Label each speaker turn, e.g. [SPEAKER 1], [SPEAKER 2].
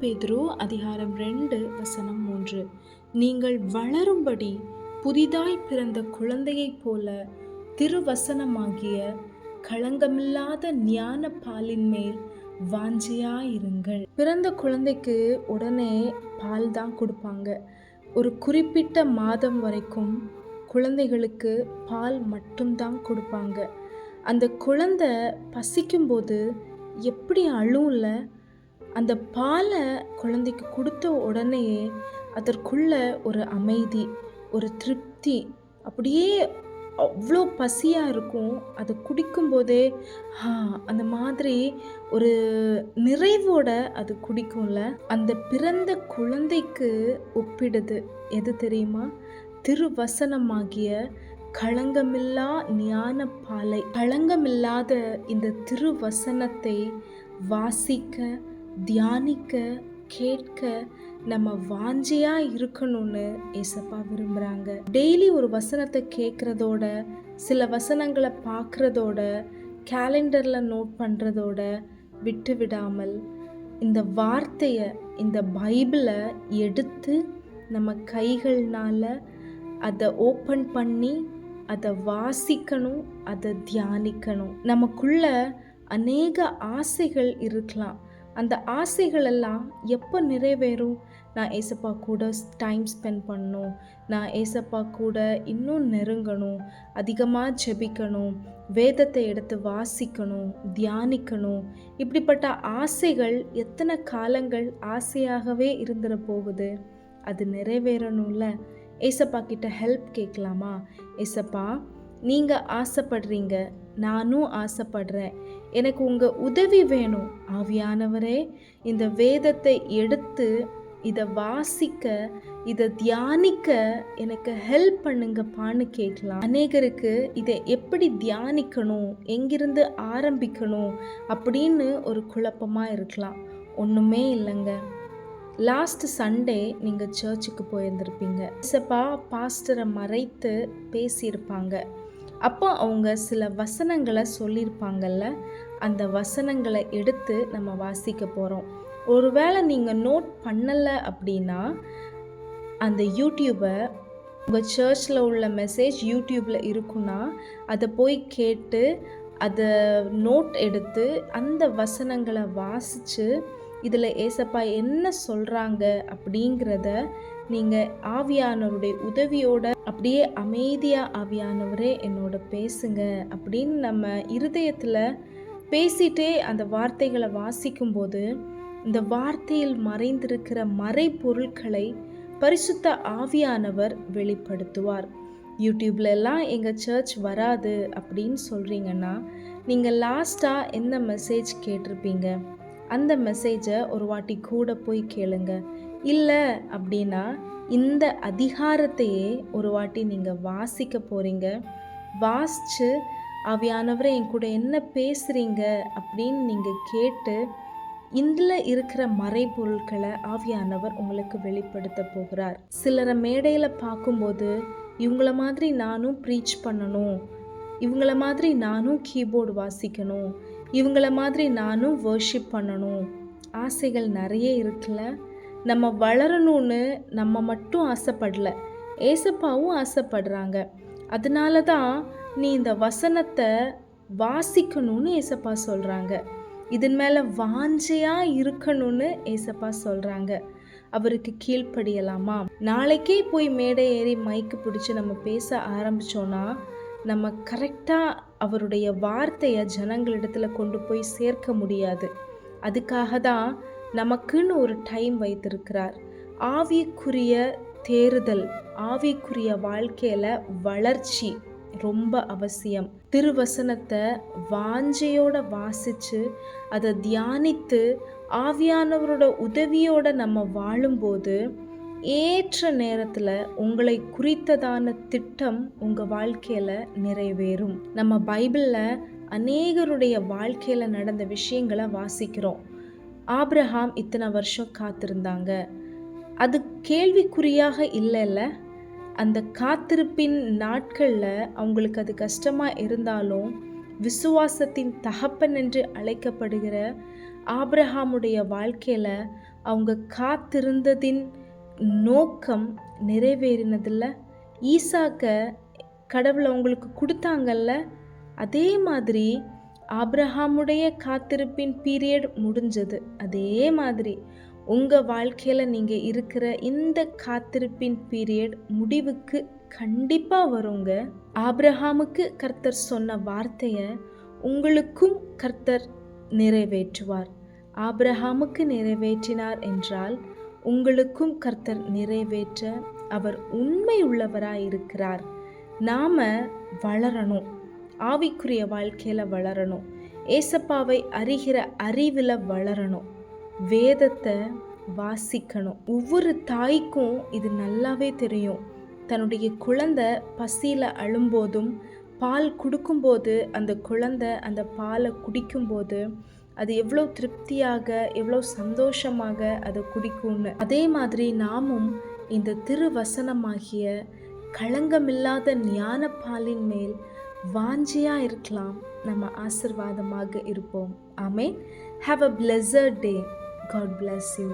[SPEAKER 1] பேதுரு அதிகாரம் ரெண்டு வசனம் மூன்று. நீங்கள் வளரும்படி புதிதாய் பிறந்த குழந்தையைப் போல திருவசனமாகிய களங்கமில்லாத ஞான பாலின் மேல் வாஞ்சியாயிருங்கள். பிறந்த குழந்தைக்கு உடனே பால் தான் கொடுப்பாங்க. ஒரு குறிப்பிட்ட மாதம் வரைக்கும் குழந்தைகளுக்கு பால் மட்டும்தான் கொடுப்பாங்க. அந்த குழந்தை பசிக்கும்போது எப்படி அழுவில் அந்த பாலை குழந்தைக்கு கொடுத்த உடனே அதற்குள்ள ஒரு அமைதி ஒரு திருப்தி. அப்படியே அவ்வளோ பசியாக இருக்கும். அதை குடிக்கும்போதே அந்த மாதிரி ஒரு நிறைவோட அது குடிக்கும்ல. அந்த பிறந்த குழந்தைக்கு ஒப்பிடுது. எது தெரியுமா? திருவசனமாகிய களங்கமில்லா ஞான பாலை. களங்கமில்லாத இந்த திருவசனத்தை வாசிக்க தியானிக்க கேட்க நம்ம வாஞ்சியா இருக்கணும்னு ஏசப்பா விரும்புகிறாங்க டெய்லி ஒரு வசனத்தை கேட்குறதோட சில வசனங்களை பார்க்குறதோட கேலண்டரில் நோட் பண்ணுறதோட விட்டு விடாமல் இந்த வார்த்தையை இந்த பைபிளை எடுத்து நம்ம கைகள்னால் அதை ஓப்பன் பண்ணி அதை வாசிக்கணும் அதை தியானிக்கணும். நமக்குள்ள அநேக ஆசைகள் இருக்கலாம். அந்த ஆசைகள் எல்லாம் எப்போ நிறைவேறும்? நான் ஏசப்பா கூட டைம் ஸ்பெண்ட் பண்ணணும். நான் ஏசப்பா கூட இன்னும் நெருங்கணும். அதிகமாக ஜெபிக்கணும். வேதத்தை எடுத்து வாசிக்கணும். தியானிக்கணும். இப்படிப்பட்ட ஆசைகள் எத்தனை காலங்கள் ஆசையாகவே இருந்துட போகுது? அது நிறைவேறணும்ல? ஏசப்பா கிட்ட ஹெல்ப் கேட்கலாமா? ஏசப்பா நீங்கள் ஆசைப்படுறீங்க. நானும் ஆசைப்படுறேன். எனக்கு உங்கள் உதவி வேணும் ஆவியானவரே. இந்த வேதத்தை எடுத்து இதை வாசிக்க இதை தியானிக்க எனக்கு ஹெல்ப் பண்ணுங்கப்பான்னு கேட்கலாம். அநேகருக்கு இதை எப்படி தியானிக்கணும் எங்கிருந்து ஆரம்பிக்கணும் அப்படின்னு ஒரு குழப்பமாக இருக்கலாம். ஒன்றுமே இல்லைங்க. லாஸ்ட் சண்டே நீங்கள் சர்ச்சுக்கு போயிருந்திருப்பீங்க. இசப்பா பாஸ்டரை மறைத்து பேசியிருப்பாங்க. அப்போ அவங்க சில வசனங்களை சொல்லியிருப்பாங்கல்ல? அந்த வசனங்களை எடுத்து நம்ம வாசிக்க போகிறோம் ஒருவேளை நீங்கள் நோட் பண்ணலை அப்படின்னா அந்த யூடியூபை உங்கள் சர்ச்சில் உள்ள மெசேஜ் யூடியூப்பில் இருக்குன்னா அதை போய் கேட்டு அதை நோட் எடுத்து அந்த வசனங்களை வாசித்து இதில் ஏசப்பா என்ன சொல்கிறாங்க அப்படிங்கிறத நீங்கள் ஆவியானவருடைய உதவியோட அப்படியே அமைதியாக ஆவியானவரே என்னோட பேசுங்க அப்படின்னு நம்ம இருதயத்தில் பேசிட்டே அந்த வார்த்தைகளை வாசிக்கும்போது இந்த வார்த்தையில் மறைந்திருக்கிற மறைப்பொருட்களை பரிசுத்த ஆவியானவர் வெளிப்படுத்துவார். யூடியூப்ல எல்லாம் எங்கள் சர்ச் வராது அப்படின்னு சொல்கிறீங்கன்னா நீங்கள் லாஸ்ட்டாக என்ன மெசேஜ் கேட்டிருப்பீங்க? அந்த மெசேஜை ஒரு வாட்டி கூட போய் கேளுங்கள் இல்லை அப்படின்னா இந்த அதிகாரத்தையே ஒரு வாட்டி நீங்கள் வாசிக்க போகிறீங்க வாசித்து அவையானவரை என் கூட என்ன பேசுகிறீங்க அப்படின்னு நீங்கள் கேட்டு இதில் இருக்கிற மறைபொருட்களை ஆவியானவர் உங்களுக்கு வெளிப்படுத்த போகிறார். சிலரை மேடையில் பார்க்கும்போது இவங்கள மாதிரி நானும் ப்ரீச் பண்ணணும். இவங்கள மாதிரி நானும் கீபோர்டு வாசிக்கணும். இவங்கள மாதிரி நானும் வர்ஷிப் பண்ணணும். ஆசைகள் நிறைய இருக்குல்ல? நம்ம வளரணும்னு நம்ம மட்டும் ஆசைப்படல. ஏசப்பாவும் ஆசைப்படுறாங்க. அதனால தான் நீ இந்த வசனத்தை வாசிக்கணும்னு ஏசப்பா சொல்கிறாங்க இதன் மேலே வாஞ்சையாக இருக்கணும்னு ஏசப்பா சொல்கிறாங்க அவருக்கு கீழ்ப்படியலாமா? நாளைக்கே போய் மேடை ஏறி மைக்கு பிடிச்சி நம்ம பேச ஆரம்பித்தோன்னா நம்ம கரெக்டாக அவருடைய வார்த்தையை ஜனங்களிடத்தில் கொண்டு போய் சேர்க்க முடியாது. அதுக்காக தான் நமக்குன்னு ஒரு டைம் வைத்திருக்கிறார். ஆவிக்குரிய தேறுதல் ஆவிக்குரிய வாழ்க்கையில் வளர்ச்சி ரொம்ப அவசியம். திருவசனத்தை வாஞ்சையோட வாசித்து அதை தியானித்து ஆவியானவரோட உதவியோட நம்ம வாழும்போது ஏற்ற நேரத்தில் உங்களை குறித்ததான திட்டம் உங்கள் வாழ்க்கையில் நிறைவேறும். நம்ம பைபிளில் அநேகருடைய வாழ்க்கையில் நடந்த விஷயங்களை வாசிக்கிறோம். ஆப்ரஹாம் இத்தனை வருஷம் காத்திருந்தாங்க. அது கேள்விக்குறியாக இல்லைல்ல? அந்த காத்திருப்பின் நாட்களில் அவங்களுக்கு அது கஷ்டமாக இருந்தாலும் விசுவாசத்தின் தகப்பன் என்று அழைக்கப்படுகிற ஆப்ரஹாமுடைய வாழ்க்கையில் அவங்க காத்திருந்ததின் நோக்கம் நிறைவேறினதில்ல. ஈசாக்க கடவுளை அவங்களுக்கு கொடுத்தாங்கல்ல? அதே மாதிரி ஆப்ரஹாமுடைய காத்திருப்பின் பீரியட் முடிஞ்சது. அதே மாதிரி உங்கள் வாழ்க்கையில் நீங்கள் இருக்கிற இந்த காத்திருப்பின் பீரியட் முடிவுக்கு கண்டிப்பாக வருங்க. ஆப்ரஹாமுக்கு கர்த்தர் சொன்ன வார்த்தையை உங்களுக்கும் கர்த்தர் நிறைவேற்றுவார். ஆப்ரஹாமுக்கு நிறைவேற்றினார் என்றால் உங்களுக்கும் கர்த்தர் நிறைவேற்ற அவர் உண்மை உள்ளவராக இருக்கிறார் நாம் வளரணும். ஆவிக்குரிய வாழ்க்கையில் வளரணும். ஏசப்பாவை அறிகிற அறிவில் வளரணும். வேதத்தை வாசிக்கணும். ஒவ்வொரு தாய்க்கும் இது நல்லாவே தெரியும். தன்னுடைய குழந்தை பசியில் அழும்போதும் பால் கொடுக்கும்போது அந்த குழந்தை அந்த பாலை குடிக்கும்போது அது எவ்வளோ திருப்தியாக எவ்வளோ சந்தோஷமாக அதை குடிக்கும்னு. அதே மாதிரி நாமும் இந்த திருவசனமாகிய களங்கமில்லாத ஞான பாலின் மேல் வாஞ்சியாக இருக்கலாம். நம்ம ஆசிர்வாதமாக இருப்போம். ஆமே have a pleasure day God bless you